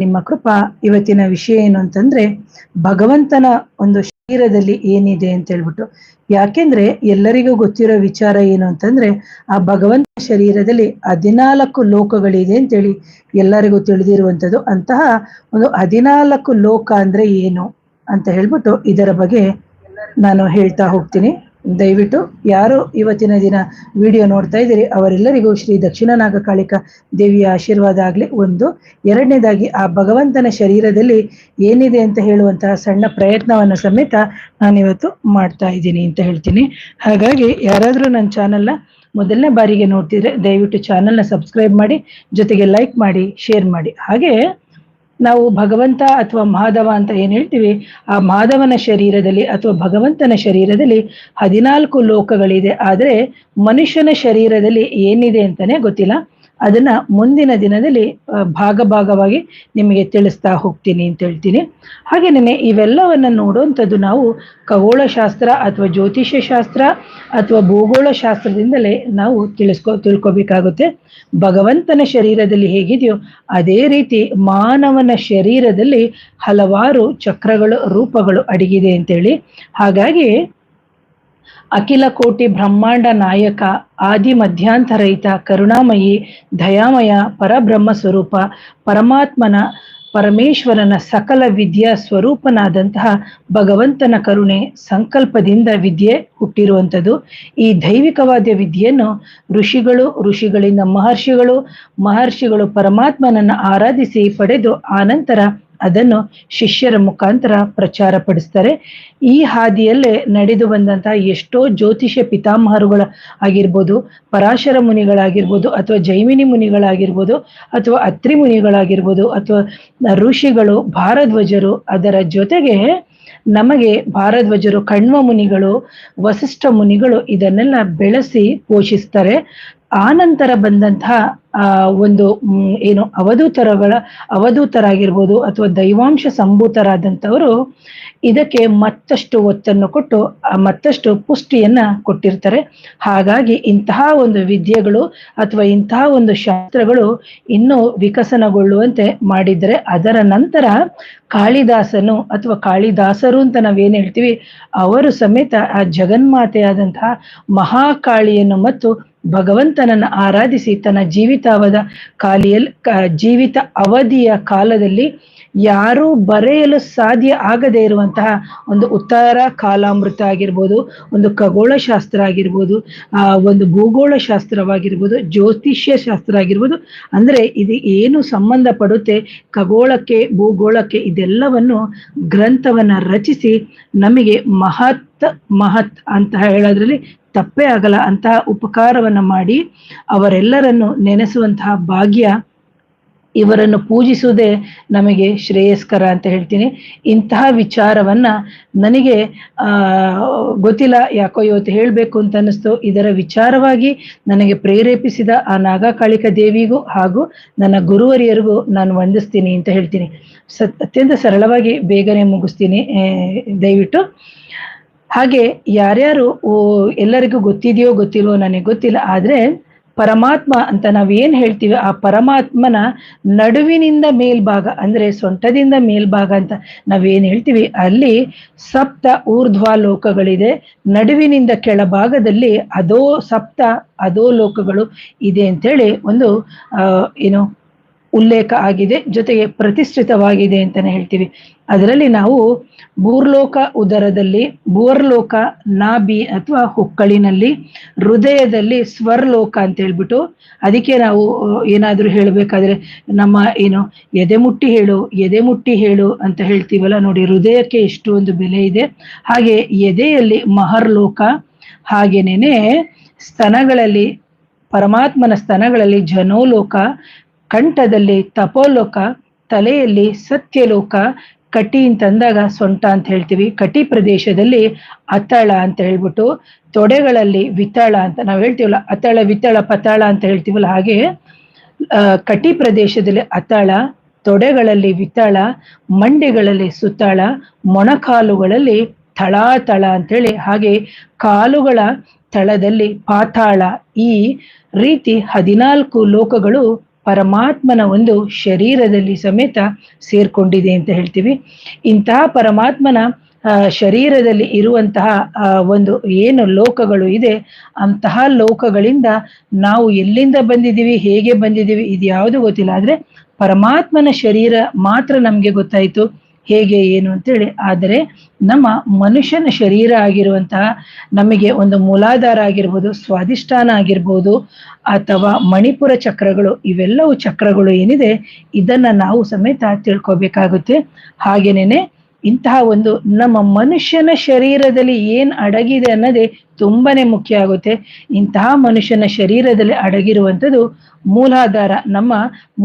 ನಿಮ್ಮ ಕೃಪಾ ಇವತ್ತಿನ ವಿಷಯ ಏನು ಅಂತಂದ್ರೆ, ಭಗವಂತನ ಒಂದು ಶರೀರದಲ್ಲಿ ಏನಿದೆ ಅಂತ ಹೇಳ್ಬಿಟ್ಟು. ಯಾಕೆಂದ್ರೆ ಎಲ್ಲರಿಗೂ ಗೊತ್ತಿರೋ ವಿಚಾರ ಏನು ಅಂತಂದ್ರೆ, ಆ ಭಗವಂತ ಶರೀರದಲ್ಲಿ ಹದಿನಾಲ್ಕು ಲೋಕಗಳಿದೆ ಅಂತೇಳಿ ಎಲ್ಲರಿಗೂ ತಿಳಿದಿರುವಂಥದ್ದು. ಅಂತಹ ಒಂದು ಹದಿನಾಲ್ಕು ಲೋಕ ಅಂದ್ರೆ ಏನು ಅಂತ ಹೇಳ್ಬಿಟ್ಟು ಇದರ ಬಗ್ಗೆ ನಾನು ಹೇಳ್ತಾ ಹೋಗ್ತೀನಿ. ದಯವಿಟ್ಟು ಯಾರು ಇವತ್ತಿನ ದಿನ ವಿಡಿಯೋ ನೋಡ್ತಾ ಇದ್ದೀರಿ, ಅವರೆಲ್ಲರಿಗೂ ಶ್ರೀ ದಕ್ಷಿಣ ನಾಗಕಾಳಿಕ ದೇವಿಯ ಆಶೀರ್ವಾದ ಆಗಲಿ. ಒಂದು, ಎರಡನೇದಾಗಿ ಆ ಭಗವಂತನ ಶರೀರದಲ್ಲಿ ಏನಿದೆ ಅಂತ ಹೇಳುವಂತಹ ಸಣ್ಣ ಪ್ರಯತ್ನವನ್ನು ಸಮೇತ ನಾನಿವತ್ತು ಮಾಡ್ತಾ ಇದ್ದೀನಿ ಅಂತ ಹೇಳ್ತೀನಿ. ಹಾಗಾಗಿ ಯಾರಾದರೂ ನನ್ನ ಚಾನಲ್ನ ಮೊದಲನೇ ಬಾರಿಗೆ ನೋಡ್ತಿದ್ರೆ ದಯವಿಟ್ಟು ಚಾನಲ್ನ ಸಬ್ಸ್ಕ್ರೈಬ್ ಮಾಡಿ, ಜೊತೆಗೆ ಲೈಕ್ ಮಾಡಿ ಶೇರ್ ಮಾಡಿ. ಹಾಗೆ ನಾವು ಭಗವಂತ ಅಥವಾ ಮಾಧವ ಅಂತ ಏನ್ ಹೇಳ್ತೀವಿ? ಆ ಮಾಧವನ ಶರೀರದಲ್ಲಿ ಅಥವಾ ಭಗವಂತನ ಶರೀರದಲ್ಲಿ ಹದಿನಾಲ್ಕು ಲೋಕಗಳಿದೆ. ಆದರೆ ಮನುಷ್ಯನ ಶರೀರದಲ್ಲಿ ಏನಿದೆ ಅಂತಾನೆ ಗೊತ್ತಿಲ್ಲ. ಅದನ್ನ ಮುಂದಿನ ದಿನದಲ್ಲಿ ಭಾಗ ಭಾಗವಾಗಿ ನಿಮಗೆ ತಿಳಿಸ್ತಾ ಹೋಗ್ತೀನಿ ಅಂತ ಹೇಳ್ತೀನಿ. ಹಾಗೆನೇ ಇವೆಲ್ಲವನ್ನ ನೋಡುವಂಥದ್ದು ನಾವು ಖಗೋಳ ಶಾಸ್ತ್ರ ಅಥವಾ ಜ್ಯೋತಿಷ್ಯ ಶಾಸ್ತ್ರ ಅಥವಾ ಭೂಗೋಳ ಶಾಸ್ತ್ರದಿಂದಲೇ ನಾವು ತಿಳಿಸ್ಕೊ, ತಿಳ್ಕೊಬೇಕಾಗುತ್ತೆ. ಭಗವಂತನ ಶರೀರದಲ್ಲಿ ಹೇಗಿದೆಯೋ ಅದೇ ರೀತಿ ಮಾನವನ ಶರೀರದಲ್ಲಿ ಹಲವಾರು ಚಕ್ರಗಳು, ರೂಪಗಳು ಅಡಗಿದೆ ಅಂತೇಳಿ. ಹಾಗಾಗಿ ಅಖಿಲ ಕೋಟಿ ಬ್ರಹ್ಮಾಂಡ ನಾಯಕ, ಆದಿ ಮಧ್ಯಾಂತರಹಿತ ಕರುಣಾಮಯಿ, ದಯಾಮಯ, ಪರಬ್ರಹ್ಮ ಸ್ವರೂಪ, ಪರಮಾತ್ಮನ, ಪರಮೇಶ್ವರನ ಸಕಲ ವಿದ್ಯಾ ಸ್ವರೂಪನಾದಂತಹ ಭಗವಂತನ ಕರುಣೆ ಸಂಕಲ್ಪದಿಂದ ವಿದ್ಯೆ ಹುಟ್ಟಿರುವಂಥದ್ದು. ಈ ದೈವಿಕವಾದ ವಿದ್ಯೆಯನ್ನು ಋಷಿಗಳು, ಋಷಿಗಳಿಂದ ಮಹರ್ಷಿಗಳು ಮಹರ್ಷಿಗಳು ಪರಮಾತ್ಮನನ್ನು ಆರಾಧಿಸಿ ಪಡೆದು ಆನಂತರ ಅದನ್ನು ಶಿಷ್ಯರ ಮುಖಾಂತರ ಪ್ರಚಾರ ಪಡಿಸ್ತಾರೆ. ಈ ಹಾದಿಯಲ್ಲೇ ನಡೆದು ಬಂದಂತಹ ಎಷ್ಟೋ ಜ್ಯೋತಿಷ್ಯ ಪಿತಾಮಹರುಗಳ ಆಗಿರ್ಬೋದು, ಪರಾಶರ ಮುನಿಗಳಾಗಿರ್ಬೋದು, ಅಥವಾ ಜೈಮಿನಿ ಮುನಿಗಳಾಗಿರ್ಬೋದು, ಅಥವಾ ಅತ್ರಿ ಮುನಿಗಳಾಗಿರ್ಬೋದು, ಅಥವಾ ಋಷಿಗಳು, ಭಾರಧ್ವಜರು, ಅದರ ಜೊತೆಗೆ ನಮಗೆ ಭಾರಧ್ವಜರು, ಕಣ್ವ ಮುನಿಗಳು, ವಸಿಷ್ಠ ಮುನಿಗಳು ಇದನ್ನೆಲ್ಲ ಬೆಳೆಸಿ ಪೋಷಿಸ್ತಾರೆ. ಆ ನಂತರ ಬಂದಂತಹ, ಆ, ಒಂದು ಏನು ಅವಧೂತರಗಳ, ಅವಧೂತರಾಗಿರ್ಬೋದು ಅಥವಾ ದೈವಾಂಶ ಸಂಭೂತರಾದಂಥವರು ಇದಕ್ಕೆ ಮತ್ತಷ್ಟು ಒತ್ತನ್ನು ಕೊಟ್ಟು ಮತ್ತಷ್ಟು ಪುಷ್ಟಿಯನ್ನ ಕೊಟ್ಟಿರ್ತಾರೆ. ಹಾಗಾಗಿ ಇಂತಹ ಒಂದು ವಿದ್ಯೆಗಳು ಅಥವಾ ಇಂತಹ ಒಂದು ಶಾಸ್ತ್ರಗಳು ಇನ್ನೂ ವಿಕಸನಗೊಳ್ಳುವಂತೆ ಮಾಡಿದರೆ ಅದರ ನಂತರ ಕಾಳಿದಾಸನು ಅಥವಾ ಕಾಳಿದಾಸರು ಅಂತ ನಾವೇನು ಹೇಳ್ತೀವಿ, ಅವರು ಸಮೇತ ಆ ಜಗನ್ಮಾತೆಯಾದಂತಹ ಮಹಾಕಾಳಿಯನ್ನು ಮತ್ತು ಭಗವಂತನನ್ನು ಆರಾಧಿಸಿ ತನ್ನ ಜೀವಿತಾವದ ಕಾಲಿಯಲ್ಲಿ ಜೀವಿತ ಅವಧಿಯ ಕಾಲದಲ್ಲಿ ಯಾರೂ ಬರೆಯಲು ಸಾಧ್ಯ ಆಗದೇ ಇರುವಂತಹ ಒಂದು ಉತ್ತರ ಕಾಲಾಮೃತ ಆಗಿರ್ಬೋದು, ಒಂದು ಖಗೋಳ ಶಾಸ್ತ್ರ ಆಗಿರ್ಬೋದು, ಆ, ಒಂದು ಭೂಗೋಳ ಶಾಸ್ತ್ರವಾಗಿರ್ಬೋದು ಜ್ಯೋತಿಷ್ಯ ಶಾಸ್ತ್ರ ಆಗಿರ್ಬೋದು, ಅಂದ್ರೆ ಇದು ಏನು ಸಂಬಂಧ ಪಡುತ್ತೆ ಖಗೋಳಕ್ಕೆ, ಭೂಗೋಳಕ್ಕೆ ಇದೆಲ್ಲವನ್ನು ಗ್ರಂಥವನ್ನ ರಚಿಸಿ ನಮಗೆ ಮಹತ್ ಮಹತ್ ಅಂತ ಹೇಳೋದ್ರಲ್ಲಿ ತಪ್ಪೇ ಆಗಲ್ಲ ಅಂತಹ ಉಪಕಾರವನ್ನ ಮಾಡಿ ಅವರೆಲ್ಲರನ್ನು ನೆನೆಸುವಂತಹ ಭಾಗ್ಯ ಇವರನ್ನು ಪೂಜಿಸುವುದೇ ನಮಗೆ ಶ್ರೇಯಸ್ಕರ ಅಂತ ಹೇಳ್ತೀನಿ. ಇಂತಹ ವಿಚಾರವನ್ನ ನನಗೆ ಗೊತ್ತಿಲ್ಲ ಯಾಕೋ ಇವತ್ತು ಹೇಳಬೇಕು ಅಂತ ಅನ್ನಿಸ್ತು. ಇದರ ವಿಚಾರವಾಗಿ ನನಗೆ ಪ್ರೇರೇಪಿಸಿದ ಆ ನಾಗಕಾಳಿಕ ದೇವಿಗೂ ಹಾಗೂ ನನ್ನ ಗುರುವರಿಯರಿಗೂ ನಾನು ವಂದಿಸ್ತೀನಿ ಅಂತ ಹೇಳ್ತೀನಿ. ಸ, ಅತ್ಯಂತ ಸರಳವಾಗಿ ಬೇಗನೆ ಮುಗಿಸ್ತೀನಿ ದಯವಿಟ್ಟು. ಹಾಗೆ ಯಾರ್ಯಾರು ಎಲ್ಲರಿಗೂ ಗೊತ್ತಿದೆಯೋ ಗೊತ್ತಿಲ್ವೋ ನನಗೆ ಗೊತ್ತಿಲ್ಲ, ಆದ್ರೆ ಪರಮಾತ್ಮ ಅಂತ ನಾವೇನು ಹೇಳ್ತೀವಿ, ಆ ಪರಮಾತ್ಮನ ನಡುವಿನಿಂದ ಮೇಲ್ಭಾಗ, ಅಂದ್ರೆ ಸೊಂಟದಿಂದ ಮೇಲ್ಭಾಗ ಅಂತ ನಾವೇನು ಹೇಳ್ತೀವಿ, ಅಲ್ಲಿ ಸಪ್ತ ಊರ್ಧ್ವ ಲೋಕಗಳಿದೆ ನಡುವಿನಿಂದ ಕೆಳಭಾಗದಲ್ಲಿ ಅದೋ ಸಪ್ತ, ಅದೋ ಲೋಕಗಳು ಇದೆ ಅಂತೇಳಿ ಒಂದು ಏನು ಉಲ್ಲೇಖ ಆಗಿದೆ, ಜೊತೆಗೆ ಪ್ರತಿಷ್ಠಿತವಾಗಿದೆ ಅಂತಾನೆ ಹೇಳ್ತೀವಿ. ಅದರಲ್ಲಿ ನಾವು ಭೂರ್ಲೋಕ ಉದರದಲ್ಲಿ, ಭೂರ್ಲೋಕ ನಾಭಿ ಅಥವಾ ಹುಕ್ಕಳಿನಲ್ಲಿ, ಹೃದಯದಲ್ಲಿ ಸ್ವರ್ಲೋಕ ಅಂತ ಹೇಳ್ಬಿಟ್ಟು ಅದಕ್ಕೆ ನಾವು ಏನಾದ್ರೂ ಹೇಳಬೇಕಾದ್ರೆ ನಮ್ಮ ಏನು, ಎದೆ ಮುಟ್ಟಿ ಹೇಳು, ಎದೆ ಮುಟ್ಟಿ ಹೇಳು ಅಂತ ಹೇಳ್ತೀವಲ್ಲ ನೋಡಿ, ಹೃದಯಕ್ಕೆ ಎಷ್ಟು ಒಂದು ಬೆಲೆ ಇದೆ. ಹಾಗೆ ಎದೆಯಲ್ಲಿ ಮಹರ್ಲೋಕ, ಹಾಗೇನೇನೆ ಸ್ತನಗಳಲ್ಲಿ, ಪರಮಾತ್ಮನ ಸ್ತನಗಳಲ್ಲಿ ಜನೋಲೋಕ ಕಂಠದಲ್ಲಿ ತಪೋಲೋಕ, ತಲೆಯಲ್ಲಿ ಸತ್ಯಲೋಕ ಕಟಿ ಅಂತಂದಾಗ ಸೊಂಟ ಅಂತ ಹೇಳ್ತೀವಿ. ಕಟಿ ಪ್ರದೇಶದಲ್ಲಿ ಅತಳ ಅಂತ ಹೇಳ್ಬಿಟ್ಟು ತೊಡೆಗಳಲ್ಲಿ ವಿತಳ ಅಂತ ನಾವು ಹೇಳ್ತೀವಲ್ಲ ಅತಳ ವಿತಳ ಪತಾಳ ಅಂತ ಹೇಳ್ತೀವಲ್ಲ ಹಾಗೆ ಕಟಿ ಪ್ರದೇಶದಲ್ಲಿ ಅತಳ ತೊಡೆಗಳಲ್ಲಿ ವಿತಳ ಮಂಡಿಗಳಲ್ಲಿ ಸುತ್ತಳ, ಮೊಣಕಾಲುಗಳಲ್ಲಿ ತಳಾತಳ ಅಂತೇಳಿ ಹಾಗೆ ಕಾಲುಗಳ ತಳದಲ್ಲಿ ಪಾತಾಳ, ಈ ರೀತಿ ಹದಿನಾಲ್ಕು ಲೋಕಗಳು ಪರಮಾತ್ಮನ ಒಂದು ಶರೀರದಲ್ಲಿ ಸಮೇತ ಸೇರ್ಕೊಂಡಿದೆ ಅಂತ ಹೇಳ್ತೀವಿ. ಇಂತಹ ಪರಮಾತ್ಮನ ಶರೀರದಲ್ಲಿ ಇರುವಂತಹ ಒಂದು ಏನು ಲೋಕಗಳು ಇದೆ, ಅಂತಹ ಲೋಕಗಳಿಂದ ನಾವು ಎಲ್ಲಿಂದ ಬಂದಿದ್ದೀವಿ, ಹೇಗೆ ಬಂದಿದ್ದೀವಿ ಇದು ಯಾವುದು ಗೊತ್ತಿಲ್ಲ. ಆದ್ರೆ ಪರಮಾತ್ಮನ ಶರೀರ ಮಾತ್ರ ನಮ್ಗೆ ಗೊತ್ತಾಯ್ತು. ಹೇಗೆ ಏನು ಅಂತೇಳಿ. ಆದರೆ ನಮ್ಮ ಮನುಷ್ಯನ ಶರೀರ ಆಗಿರುವಂತಹ ನಮಗೆ ಒಂದು ಮೂಲಾಧಾರ ಆಗಿರ್ಬೋದು ಸ್ವಾದಿಷ್ಠಾನ ಆಗಿರ್ಬೋದು, ಅಥವಾ ಮಣಿಪುರ ಚಕ್ರಗಳು, ಇವೆಲ್ಲವೂ ಚಕ್ರಗಳು ಏನಿದೆ, ಇದನ್ನ ನಾವು ಸಮೇತ ತಿಳ್ಕೊಬೇಕಾಗುತ್ತೆ. ಹಾಗೇನೇನೆ ಇಂತಹ ಒಂದು ನಮ್ಮ ಮನುಷ್ಯನ ಶರೀರದಲ್ಲಿ ಏನ್ ಅಡಗಿದೆ ಅನ್ನೋದೇ ತುಂಬಾನೇ ಮುಖ್ಯ ಆಗುತ್ತೆ. ಇಂತಹ ಮನುಷ್ಯನ ಶರೀರದಲ್ಲಿ ಅಡಗಿರುವಂಥದ್ದು ಮೂಲಾಧಾರ, ನಮ್ಮ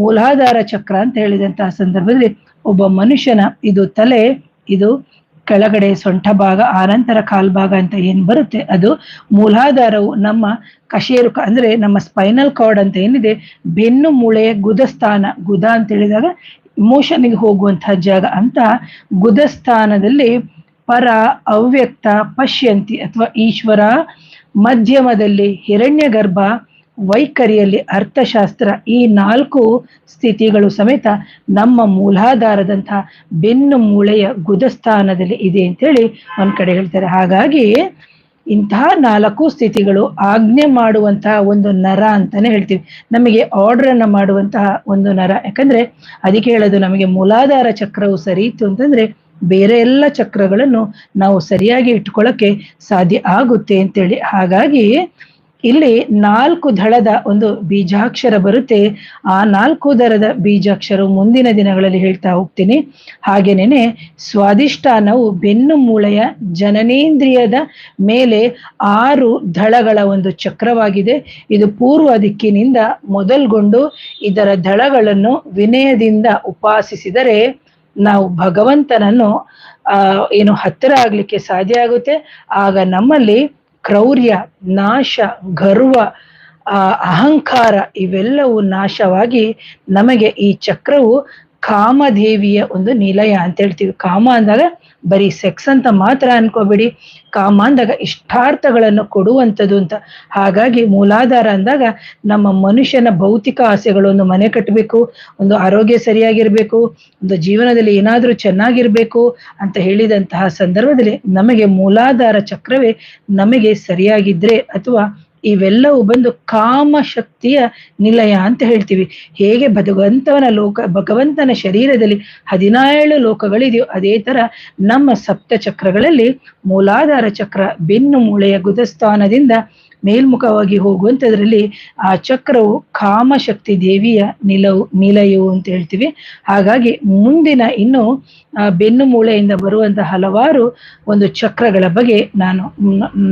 ಮೂಲಾಧಾರ ಚಕ್ರ ಅಂತ ಹೇಳಿದಂತಹ ಸಂದರ್ಭದಲ್ಲಿ ಒಬ್ಬ ಮನುಷ್ಯನ ಇದು ತಲೆ, ಇದು ಕೆಳಗಡೆ ಸೊಂಟ ಭಾಗ ಆನಂತರ ಕಾಲ್ಭಾಗ ಅಂತ ಏನು ಬರುತ್ತೆ? ಅದು ಮೂಲಾಧಾರವು ನಮ್ಮ ಕಶೇರುಕ ಅಂದ್ರೆ ನಮ್ಮ ಸ್ಪೈನಲ್ ಕಾರ್ಡ್ ಅಂತ ಏನಿದೆ, ಬೆನ್ನು ಮೂಳೆಯ ಗುದಸ್ಥಾನ, ಗುದ ಅಂತ ಹೇಳಿದಾಗ ಇಮೋಷನ್ಗೆ ಹೋಗುವಂತಹ ಜಾಗ ಅಂತ ಗುದಸ್ಥಾನದಲ್ಲಿ ಪರ, ಅವ್ಯಕ್ತ, ಪಶ್ಯಂತಿ ಅಥವಾ ಈಶ್ವರ, ಮಧ್ಯಮದಲ್ಲಿ ಹಿರಣ್ಯ ಗರ್ಭ ವೈಖರಿಯಲ್ಲಿ ಅರ್ಥಶಾಸ್ತ್ರ ಈ ನಾಲ್ಕು ಸ್ಥಿತಿಗಳು ಸಮೇತ ನಮ್ಮ ಮೂಲಾಧಾರದಂತಹ ಬೆನ್ನು ಮೂಳೆಯ ಗುದಸ್ಥಾನದಲ್ಲಿ ಇದೆ ಅಂತೇಳಿ ಒಂದ್ ಕಡೆ ಹೇಳ್ತಾರೆ. ಹಾಗಾಗಿ ಇಂತಹ ನಾಲ್ಕು ಸ್ಥಿತಿಗಳು ಆಜ್ಞೆ ಮಾಡುವಂತಹ ಒಂದು ನರ ಅಂತಾನೆ ಹೇಳ್ತೀವಿ. ನಮಗೆ ಆರ್ಡರ್ ಅನ್ನ ಮಾಡುವಂತಹ ಒಂದು ನರ. ಯಾಕಂದ್ರೆ ಅದಕ್ಕೆ ಹೇಳೋದು ನಮಗೆ ಮೂಲಾಧಾರ ಚಕ್ರವು ಸರಿ ಇತ್ತು ಅಂತಂದ್ರೆ ಬೇರೆ ಎಲ್ಲ ಚಕ್ರಗಳನ್ನು ನಾವು ಸರಿಯಾಗಿ ಇಟ್ಕೊಳ್ಳೋಕೆ ಸಾಧ್ಯ ಆಗುತ್ತೆ ಅಂತೇಳಿ. ಹಾಗಾಗಿ ಇಲ್ಲಿ ನಾಲ್ಕು ದಳದ ಒಂದು ಬೀಜಾಕ್ಷರ ಬರುತ್ತೆ. ಆ ನಾಲ್ಕು ದರದ ಬೀಜಾಕ್ಷರ ಮುಂದಿನ ದಿನಗಳಲ್ಲಿ ಹೇಳ್ತಾ ಹೋಗ್ತೀನಿ. ಹಾಗೇನೇನೆ ಸ್ವಾದಿಷ್ಠಾನವು ಬೆನ್ನು ಮೂಳೆಯ ಜನನೇಂದ್ರಿಯದ ಮೇಲೆ ಆರು ದಳಗಳ ಒಂದು ಚಕ್ರವಾಗಿದೆ. ಇದು ಪೂರ್ವ ದಿಕ್ಕಿನಿಂದ ಮೊದಲ್ಗೊಂಡು ಇದರ ದಳಗಳನ್ನು ವಿನಯದಿಂದ ಉಪಾಸಿಸಿದರೆ ನಾವು ಭಗವಂತನನ್ನು ಏನು ಹತ್ತಿರ ಆಗ್ಲಿಕ್ಕೆ ಸಾಧ್ಯ ಆಗುತ್ತೆ. ಆಗ ನಮ್ಮಲ್ಲಿ ಕ್ರೌರ್ಯ, ನಾಶ, ಗರ್ವ ಅಹಂಕಾರ ಇವೆಲ್ಲವೂ ನಾಶವಾಗಿ ನಮಗೆ ಈ ಚಕ್ರವು ಕಾಮದೇವಿಯ ಒಂದು ನಿಲಯ ಅಂತ ಹೇಳ್ತೀವಿ. ಕಾಮ ಅಂದಾಗ ಬರೀ ಸೆಕ್ಸ್ ಅಂತ ಮಾತ್ರ ಅನ್ಕೋಬೇಡಿ. ಕಾಮ ಅಂದಾಗ ಇಷ್ಟಾರ್ಥಗಳನ್ನು ಕೊಡುವಂಥದ್ದು ಅಂತ. ಹಾಗಾಗಿ ಮೂಲಾಧಾರ ಅಂದಾಗ ನಮ್ಮ ಮನುಷ್ಯನ ಭೌತಿಕ ಆಸೆಗಳು ಒಂದು ಮನೆ ಕಟ್ಟಬೇಕು, ಒಂದು ಆರೋಗ್ಯ ಸರಿಯಾಗಿರ್ಬೇಕು, ಒಂದು ಜೀವನದಲ್ಲಿ ಏನಾದರೂ ಚೆನ್ನಾಗಿರ್ಬೇಕು ಅಂತ ಹೇಳಿದಂತಹ ಸಂದರ್ಭದಲ್ಲಿ ನಮಗೆ ಮೂಲಾಧಾರ ಚಕ್ರವೇ ನಮಗೆ ಸರಿಯಾಗಿದ್ರೆ ಅಥವಾ ಇವೆಲ್ಲವೂ ಬಂದು ಕಾಮ ಶಕ್ತಿಯ ನಿಲಯ ಅಂತ ಹೇಳ್ತೀವಿ. ಹೇಗೆ ಭಗವಂತನ ಲೋಕ, ಭಗವಂತನ ಶರೀರದಲ್ಲಿ ಹದಿನೇಳು ಲೋಕಗಳಿದೆಯೋ ಅದೇ ತರ ನಮ್ಮ ಸಪ್ತ ಚಕ್ರಗಳಲ್ಲಿ ಮೂಲಾಧಾರ ಚಕ್ರ ಬೆನ್ನು ಮೂಳೆಯ ಗುದಸ್ಥಾನದಿಂದ ಮೇಲ್ಮುಖವಾಗಿ ಹೋಗುವಂಥದ್ರಲ್ಲಿ ಆ ಚಕ್ರವು ಕಾಮಶಕ್ತಿ ದೇವಿಯ ನಿಲವು, ನಿಲಯವು ಅಂತ ಹೇಳ್ತೀವಿ. ಹಾಗಾಗಿ ಮುಂದಿನ ಇನ್ನು ಬೆನ್ನು ಮೂಳೆಯಿಂದ ಬರುವಂತಹ ಹಲವಾರು ಒಂದು ಚಕ್ರಗಳ ಬಗ್ಗೆ ನಾನು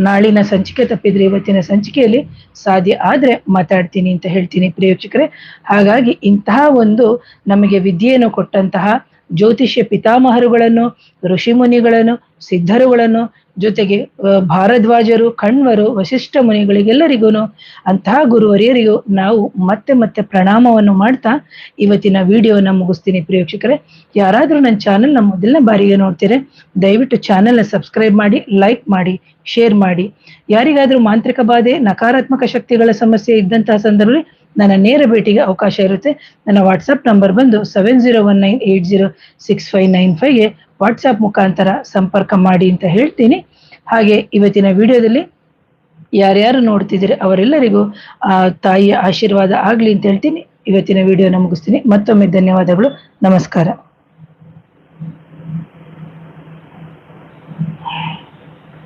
ನಾಳಿನ ಸಂಚಿಕೆ ತಪ್ಪಿದ್ರೆ ಇವತ್ತಿನ ಸಂಚಿಕೆಯಲ್ಲಿ ಸಾಧ್ಯ ಆದ್ರೆ ಮಾತಾಡ್ತೀನಿ ಅಂತ ಹೇಳ್ತೀನಿ ಪ್ರಿಯೋಕ್ಷಕರೇ ಹಾಗಾಗಿ ಇಂತಹ ಒಂದು ನಮಗೆ ವಿದ್ಯೆಯನ್ನು ಕೊಟ್ಟಂತಹ ಜ್ಯೋತಿಷ್ಯ ಪಿತಾಮಹರುಗಳನ್ನು, ಋಷಿಮುನಿಗಳನ್ನು, ಸಿದ್ಧರುಗಳನ್ನು ಜೊತೆಗೆ ಭಾರದ್ವಾಜರು, ಕಣ್ವರು ವಶಿಷ್ಠ ಮುನಿಗಳಿಗೆಲ್ಲರಿಗೂ ಅಂತಹ ಗುರುವರಿಯರಿಗೂ ನಾವು ಮತ್ತೆ ಮತ್ತೆ ಪ್ರಣಾಮವನ್ನು ಮಾಡ್ತಾ ಇವತ್ತಿನ ವಿಡಿಯೋನ ಮುಗಿಸ್ತೀನಿ ಪ್ರೇಕ್ಷಕರೇ. ಯಾರಾದ್ರೂ ನನ್ನ ಚಾನೆಲ್ ನಮ್ಮ ಮೊದಲನೇ ಬಾರಿಗೆ ನೋಡ್ತೀರಾ ದಯವಿಟ್ಟು ಚಾನೆಲ್ನ ಸಬ್ಸ್ಕ್ರೈಬ್ ಮಾಡಿ ಲೈಕ್ ಮಾಡಿ ಶೇರ್ ಮಾಡಿ. ಯಾರಿಗಾದ್ರೂ ಮಾಂತ್ರಿಕ ಬಾಧೆ, ನಕಾರಾತ್ಮಕ ಶಕ್ತಿಗಳ ಸಮಸ್ಯೆ ಇದ್ದಂತಹ ಸಂದರ್ಭದಲ್ಲಿ ನನ್ನ ನೇರ ಭೇಟಿಗೆ ಅವಕಾಶ ಇರುತ್ತೆ. ನನ್ನ ವಾಟ್ಸಪ್ ನಂಬರ್ ಬಂದು seven zero one nine eight zero six five nine ಫೈವ್ಗೆ WhatsApp ಮುಖಾಂತರ ಸಂಪರ್ಕ ಮಾಡಿ ಅಂತ ಹೇಳ್ತೀನಿ. ಹಾಗೆ ಇವತ್ತಿನ ವಿಡಿಯೋದಲ್ಲಿ ಯಾರ್ಯಾರು ನೋಡ್ತಿದ್ದೀರಿ ಅವರೆಲ್ಲರಿಗೂ, ಆ, ತಾಯಿಯ ಆಶೀರ್ವಾದ ಆಗಲಿ ಅಂತ ಹೇಳ್ತೀನಿ. ಇವತ್ತಿನ ವಿಡಿಯೋನ ಮುಗಿಸ್ತೀನಿ. ಮತ್ತೊಮ್ಮೆ ಧನ್ಯವಾದಗಳು. ನಮಸ್ಕಾರ.